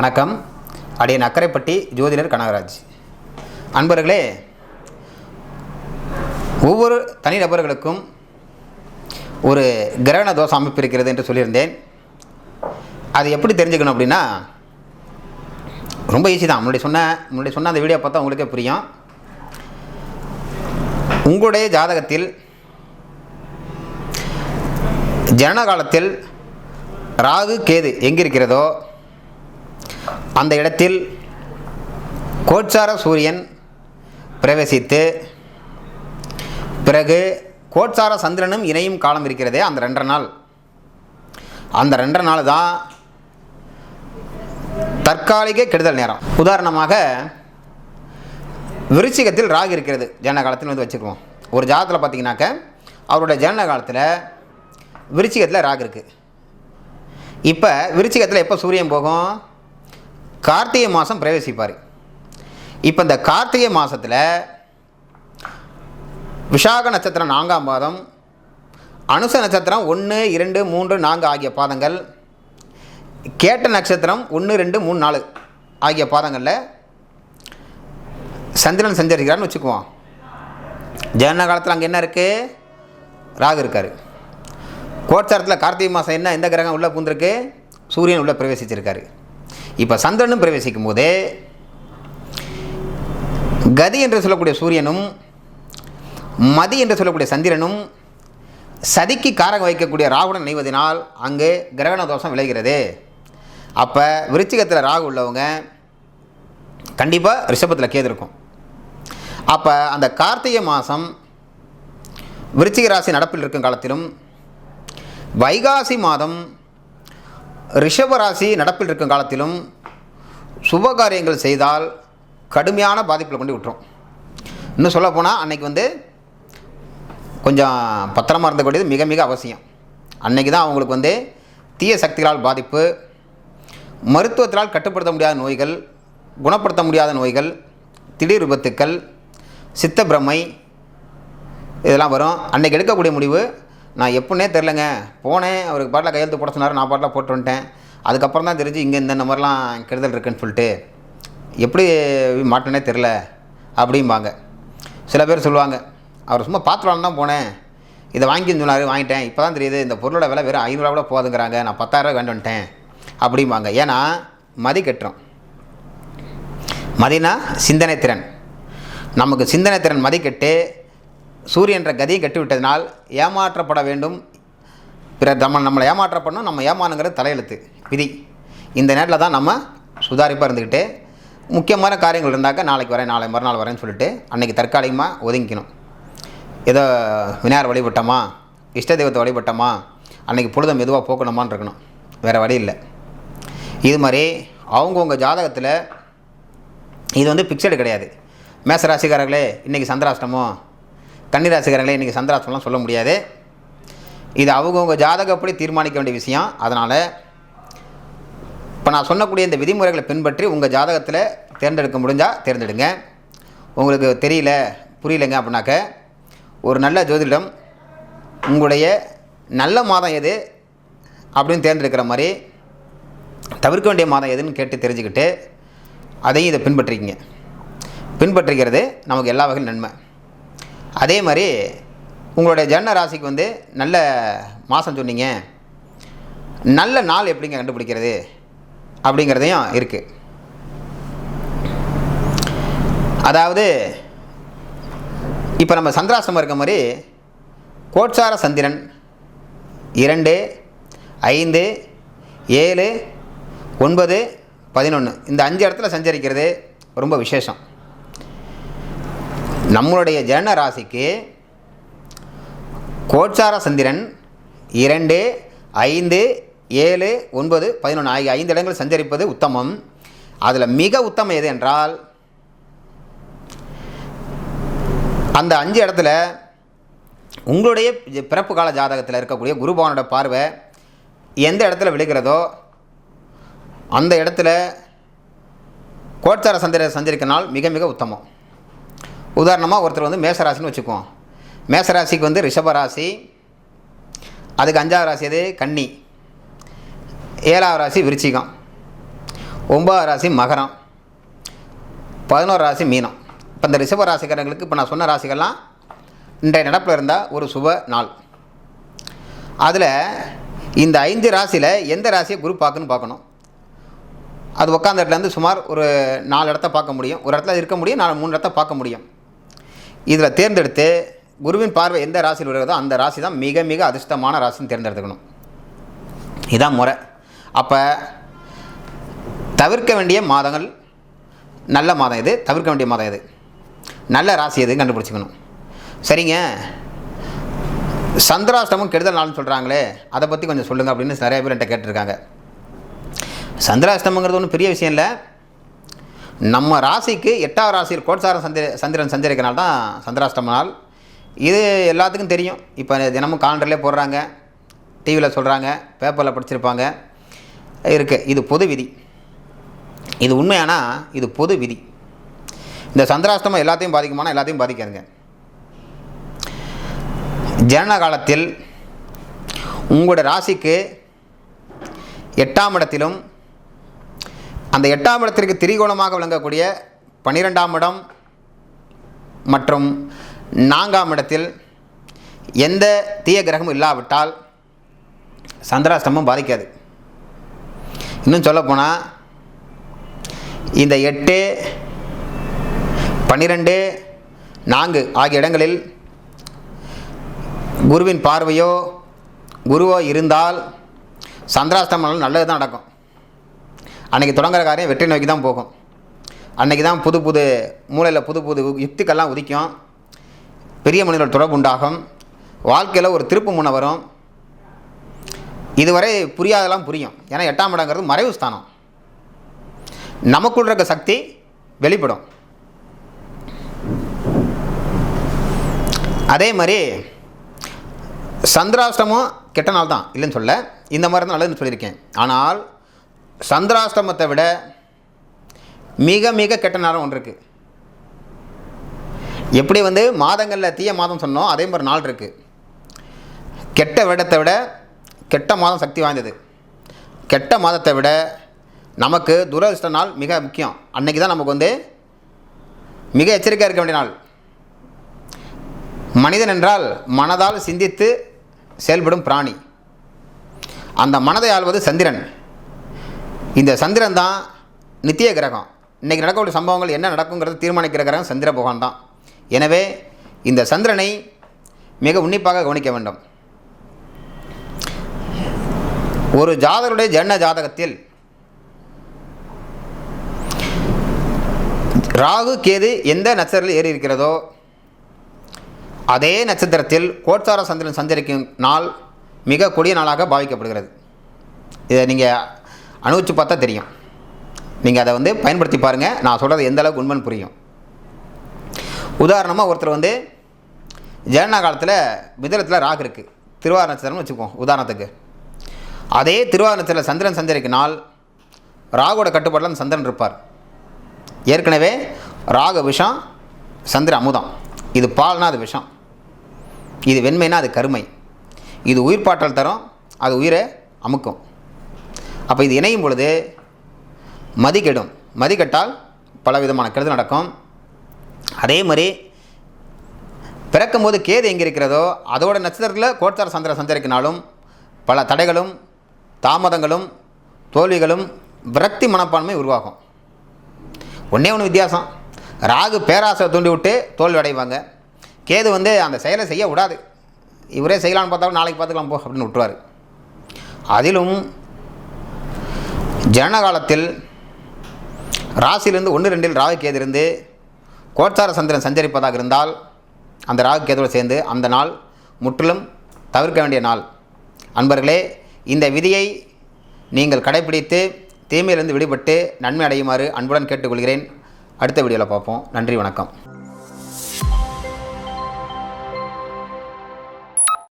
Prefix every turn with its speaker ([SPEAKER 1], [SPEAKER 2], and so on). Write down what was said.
[SPEAKER 1] வணக்கம். அடியன் அக்கரைப்பட்டி ஜோதிடர் கனகராஜ். அன்பர்களே ஒவ்வொரு தனிநபர்களுக்கும் ஒரு கிரகண தோஷம் அமைப்பு இருக்கிறது என்று சொல்லியிருந்தேன். அது எப்படி தெரிஞ்சுக்கணும் அப்படின்னா ரொம்ப ஈஸி தான். முன்னாடி சொன்ன முன்னாடி சொன்ன அந்த வீடியோ பார்த்தா உங்களுக்கே புரியும். உங்களுடைய ஜாதகத்தில் ஜனன காலத்தில் ராகு கேது எங்கே இருக்கிறதோ அந்த இடத்தில் கோட்சார சூரியன் பிரவேசித்து பிறகு கோட்சார சந்திரனும் இணையும் காலம் இருக்கிறதே அந்த ரெண்டரை நாள். அந்த ரெண்டரை நாள் தான் தற்காலிக கெடுதல் நேரம். உதாரணமாக விருச்சிகத்தில் ராகு இருக்கிறது. ஜன காலத்தில் வந்து வச்சுக்குவோம். ஒரு ஜாதத்தில் பார்த்தீங்கன்னாக்க அவருடைய ஜன காலத்தில் விருச்சிகத்தில் ராகு இருக்குது இப்போ விருச்சிகத்தில் எப்போ சூரியன் போகும்? கார்த்திகை மாதம் பிரவேசிப்பார். இப்போ இந்த கார்த்திகை மாதத்தில் விஷாக நட்சத்திரம் நான்காம் பாதம் அனுச நட்சத்திரம் ஒன்று இரண்டு மூன்று நான்கு ஆகிய பாதங்கள் கேட்ட நட்சத்திரம் ஒன்று ரெண்டு மூணு நாலு ஆகிய பாதங்களில் சந்திரன் சஞ்சரிக்கிறான்னு வச்சுக்குவோம். ஜன காலத்தில் அங்கே என்ன இருக்குது ராகு இருக்கார். கோட்சாரத்தில் கார்த்திகை மாதம் என்ன எந்த கிரகம் உள்ளே பூந்திருக்கு? சூரியன் உள்ளே பிரவேசிச்சிருக்காரு. இப்போ சந்திரனும் பிரவேசிக்கும் போது கதி என்று சொல்லக்கூடிய சூரியனும் மதி என்று சொல்லக்கூடிய சந்திரனும் சதிக்கு காரகம் வைக்கக்கூடிய ராகுடன் இணைவதனால் அங்கு கிரகண தோஷம் விளைகிறது. அப்போ விருச்சிகத்தில் ராகு உள்ளவங்க கண்டிப்பாக ரிஷபத்தில் கேது இருக்கும். அப்போ அந்த கார்த்திகை மாதம் விருச்சிக ராசி நடப்பில் இருக்கும் காலத்திலும் வைகாசி மாதம் ரிஷப ராசி நடப்பில் இருக்கும் காலத்திலும் சுபகாரியங்கள் செய்தால் கடுமையான பாதிப்பில் கொண்டு விட்டுரும். இன்னும் சொல்ல போனால் அன்னைக்கு வந்து கொஞ்சம் பத்திரமாக இருந்தக்கூடியது மிக மிக அவசியம். அன்னைக்கு தான் அவங்களுக்கு வந்து தீய சக்திகளால் பாதிப்பு மருத்துவத்தினால் கட்டுப்படுத்த முடியாத நோய்கள் குணப்படுத்த முடியாத நோய்கள் திடீர் விபத்துக்கள் சித்த பிரமை இதெல்லாம் வரும். அன்றைக்கி எடுக்கக்கூடிய முடிவு நான் எப்படின்னே தெரிலங்க போனேன் அவருக்கு பாட்டில் கையெழுத்து போட சொன்னார் நான் பாட்டில் போட்டு வந்துட்டேன் அதுக்கப்புறம் தான் தெரிஞ்சு இங்கே இந்த மாதிரிலாம் கெடுதல் இருக்குன்னு சொல்லிட்டு எப்படி மாட்டேனே தெரில அப்படிம்பாங்க. சில பேர் சொல்லுவாங்க அவர் சும்மா பாத்திரம் தான் போனேன். இதை வாங்கின்னு சொன்னார் வாங்கிட்டேன். இப்போ தான் தெரியுது இந்த பொருளோட விலை வெறும் ஐநூறுரூவா கூட போகுதுங்கிறாங்க நான் பத்தாயிரரூவா வேண்டு வந்துட்டேன். அப்படிம்பாங்க. ஏன்னா மதி கட்டுறோம். மதினா சிந்தனை திறன். நமக்கு சிந்தனை திறன் மதிக்கட்டு சூரியன்ற கதியை கட்டிவிட்டதினால் ஏமாற்றப்பட வேண்டும் பிற நம்ம நம்மளை ஏமாற்றப்படணும் நம்ம ஏமானுங்கிறது தலையெழுத்து விதி. இந்த நேரத்தில் தான் நம்ம சுதாரிப்பாக இருந்துக்கிட்டு முக்கியமான காரியங்கள் இருந்தாக்க நாளைக்கு வரேன் நாளை மறுநாள் வரேன்னு சொல்லிட்டு அன்றைக்கி தற்காலிகமாக ஒதுங்கிக்கணும். ஏதோ விநாயகர் வழிபட்டோமா? இஷ்ட தெய்வத்தை வழிபட்டோமா? அன்றைக்கி பொழுதை மெதுவாக போக்கணுமான்னு இருக்கணும். வேறு வழி இல்லை. இது மாதிரி அவங்கவுங்க ஜாதகத்தில் இது வந்து பிக்சடு கிடையாது. மேச ராசிக்காரர்களே இன்றைக்கி சந்திராஷ்டமோ கன்னி ராசிக்காரர்களே இன்றைக்கி சந்திராஷ்டமெலாம் சொல்ல முடியாது. இது அவங்கவுங்க ஜாதகப்படி தீர்மானிக்க வேண்டிய விஷயம். அதனால் இப்போ நான் சொல்லக்கூடிய இந்த விதிமுறைகளை பின்பற்றி உங்கள் ஜாதகத்தில் தேர்ந்தெடுக்க முடிஞ்சால் தேர்ந்தெடுங்க. உங்களுக்கு தெரியல புரியலைங்க அப்படின்னாக்க ஒரு நல்ல ஜோதிடம் உங்களுடைய நல்ல மாதம் எது அப்படின்னு தேர்ந்தெடுக்கிற மாதிரி தவிர்க்க வேண்டிய மாதம் எதுன்னு கேட்டு தெரிஞ்சுக்கிட்டு அதையும் இதை பின்பற்றிக்கிங்க. பின்பற்றுகிறது நமக்கு எல்லா வகையும் நன்மை. அதே மாதிரி உங்களுடைய ஜன்ன ராசிக்கு வந்து நல்ல மாதம் சொன்னீங்க. நல்ல நாள் எப்படிங்க கண்டுபிடிக்கிறது? அப்படிங்கிறதையும் இருக்குது அதாவது இப்போ நம்ம சந்திராசிரமம் இருக்க மாதிரி கோட்சார சந்திரன் இரண்டு ஐந்து ஏழு ஒன்பது பதினொன்று இந்த அஞ்சு இடத்துல சஞ்சரிக்கிறது ரொம்ப விசேஷம். நம்மளுடைய ஜன ராசிக்கு கோட்சார சந்திரன் இரண்டு ஐந்து ஏழு ஒன்பது பதினொன்று ஆகிய ஐந்து இடங்கள் சஞ்சரிப்பது உத்தமம். அதில் மிக உத்தமம் எது என்றால் அந்த அஞ்சு இடத்துல உங்களுடைய பிறப்பு கால ஜாதகத்தில் இருக்கக்கூடிய குருபவனோட பார்வை எந்த இடத்துல விழுகிறதோ அந்த இடத்துல கோட்சார சந்திர சஞ்சரிக்கனால் மிக மிக உத்தமம். உதாரணமாக ஒருத்தர் வந்து மேசராசின்னு வச்சுக்குவோம். மேசராசிக்கு வந்து ரிஷபராசி அதுக்கு அஞ்சாவது ராசி எது? கன்னி. ஏழாவது ராசி விருச்சிகம். ஒம்பதாவது ராசி மகரம். பதினோரு ராசி மீனம். இப்போ இந்த ரிஷப ராசிக்காரங்களுக்கு இப்போ நான் சொன்ன ராசிகள்லாம் இன்றைய நடப்பில் இருந்தால் ஒரு சுப நாள். அதில் இந்த ஐந்து ராசியில் எந்த ராசியை குரு பார்க்குன்னு பார்க்கணும். அது உட்காந்த இடத்துலேருந்து சுமார் ஒரு நாலு இடத்த பார்க்க முடியும். ஒரு இடத்துல இருக்க முடியும் நாலு மூணு இடத்த பார்க்க முடியும். இதில் தேர்ந்தெடுத்து குருவின் பார்வை எந்த ராசியில் வருகிறதோ அந்த ராசி தான் மிக மிக அதிர்ஷ்டமான ராசின்னு தேர்ந்தெடுத்துக்கணும். இதான் முறை. அப்போ தவிர்க்க வேண்டிய மாதங்கள் நல்ல மாதம் இது தவிர்க்க வேண்டிய மாதம் இது நல்ல ராசி எது கண்டுபிடிச்சிக்கணும். சரிங்க? சந்திராஷ்டமம் கெடுதல் நாள்னு சொல்கிறாங்களே அதை பற்றி கொஞ்சம் சொல்லுங்கள் அப்படின்னு நிறைய பேர் என்கிட்ட கேட்டிருக்காங்க. சந்திராஷ்டமங்கிறது ஒன்றும் பெரிய விஷயம் இல்லை. நம்ம ராசிக்கு எட்டாவது ராசியில் கோட்சாரம் சந்திர சந்திரன் சஞ்சரிக்கிறனால தான் சந்திராஷ்டம நாள். இது எல்லாத்துக்கும் தெரியும். இப்போ தினமும் காலண்டர்லேயே போடுறாங்க. டிவியில் சொல்கிறாங்க பேப்பரில் படிச்சிருப்பாங்க. இருக்குது இது பொது விதி. இது உண்மையானா? இது பொது விதி. இந்த சந்திராஷ்டமம் எல்லாத்தையும் பாதிக்குமானா? எல்லாத்தையும் பாதிக்காதுங்க. ஜனன காலத்தில் உங்களோட ராசிக்கு எட்டாம் இடத்திலும் அந்த எட்டாம் இடத்திற்கு திரிகோணமாக விளங்கக்கூடிய பன்னிரெண்டாம் இடம் மற்றும் நான்காம் இடத்தில் எந்த தீய கிரகமும் இல்லாவிட்டால் சந்திராஷ்டமும் பாதிக்காது. இன்னும் சொல்லப்போனால் இந்த எட்டு பன்னிரெண்டு நான்கு ஆகிய இடங்களில் குருவின் பார்வையோ குருவோ இருந்தால் சந்திராஷ்டமம் நல்லது தான் நடக்கும். அன்றைக்கி தொடங்குற காரியம் வெற்றி நோக்கி தான் போகும். அன்றைக்கி தான் புது புது மூளையில் புது புது யுக்திக்கெல்லாம் உதிக்கும். பெரிய மனிதர்கள் தொடர்பு உண்டாகும். வாழ்க்கையில் ஒரு திருப்பு முனை வரும். இதுவரை புரியாதெல்லாம் புரியும். ஏன்னா எட்டாம் இடங்கிறது மறைவு ஸ்தானம். நமக்குள் இருக்க சக்தி வெளிப்படும். அதே மாதிரி சந்திராஷ்டமம் கெட்ட நாள் தான். இல்லைன்னு சொல்ல. இந்த மாதிரி தான் நல்லதுன்னு சொல்லியிருக்கேன். ஆனால் சந்திராஷ்டமத்தை விட மிக மிக கெட்ட நேரம் ஒன்று இருக்குது எப்படி வந்து மாதங்களில் தீய மாதம் சொன்னோம் அதே மாதிரி நாள் இருக்குது கெட்ட விடத்தை விட கெட்ட மாதம் சக்தி வாய்ந்தது. கெட்ட மாதத்தை விட நமக்கு துரதிருஷ்ட நாள் மிக முக்கியம். அன்னைக்கு தான் நமக்கு வந்து மிக எச்சரிக்கையாக இருக்க வேண்டிய நாள். மனிதன் என்றால் மனதால் சிந்தித்து செயல்படும் பிராணி. அந்த மனதை ஆள்வது சந்திரன். இந்த சந்திரன் தான் நித்திய கிரகம். இன்றைக்கி நடக்கக்கூடிய சம்பவங்கள் என்ன நடக்குங்கிறத தீர்மானிக்கிற கிரகம் சந்திர பகவான் தான். எனவே இந்த சந்திரனை மிக உன்னிப்பாக கவனிக்க வேண்டும். ஒரு ஜாதகருடைய ஜன்ன ஜாதகத்தில் ராகு கேது எந்த நட்சத்திரத்தில் ஏறி இருக்கிறதோ அதே நட்சத்திரத்தில் கோட்சார சந்திரன் சஞ்சரிக்கும் நாள் மிக கொடிய நாளாக பாவிக்கப்படுகிறது. இதை நீங்கள் அனுபவிச்சு பார்த்தா தெரியும். நீங்கள் அதை வந்து பயன்படுத்தி பாருங்கள் நான் சொல்கிறது எந்த அளவுக்கு உண்மைன்னு புரியும். உதாரணமாக ஒருத்தர் வந்து ஜனனா காலத்தில் மிதனத்தில் ராகு இருக்குது திருவார நட்சத்திரம்னு வச்சுக்குவோம் உதாரணத்துக்கு. அதே திருவார நட்சத்திரத்தில் சந்திரன் சஞ்சரிக்கும் நாள் ராகுவோட கட்டுப்பாட்டில் அந்த சந்திரன் இருப்பார். ஏற்கனவே ராகு விஷம் சந்திர அமுதம். இது பால்னா அது விஷம். இது வெண்மைனா அது கருமை. இது உயிர்ப்பாற்றல் தரும் அது உயிரை அமுக்கும். அப்போ இது இணையும் பொழுது மதி கெடும் மதி கெட்டால் பல விதமான கெடுதல் நடக்கும். அதே மாதிரி பிறக்கும்போது கேது எங்கே இருக்கிறதோ அதோட நட்சத்திரத்தில் கோட்சார சந்திர சஞ்சரிக்கினாலும் பல தடைகளும் தாமதங்களும் தோல்விகளும் விரக்தி மனப்பான்மை உருவாகும். ஒன்றே ஒன்று வித்தியாசம். ராகு பேராசை தூண்டி விட்டு தோல்வி அடைவாங்க. கேது வந்து அந்த செயலை செய்ய விடாது. இவரே செய்யலான்னு பார்த்தாலும் நாளைக்கு பார்த்துக்கலாம் போ அப்படின்னு விட்டுருவார். அதிலும் ஜனன காலத்தில் ராசியிலிருந்து ஒன்று ரெண்டில் ராகு கேது இருந்து கோட்சார சந்திரன் சஞ்சரிப்பதாக இருந்தால் அந்த ராகு கேதுவோடு சேர்ந்து அந்த நாள் முற்றிலும் தவிர்க்க வேண்டிய நாள். அன்பர்களே இந்த விதியை நீங்கள் கடைபிடித்து தீமையிலிருந்து விடுபட்டு நன்மை அடையுமாறு அன்புடன் கேட்டுக்கொள்கிறேன். அடுத்த வீடியோவில் பார்ப்போம். நன்றி வணக்கம்.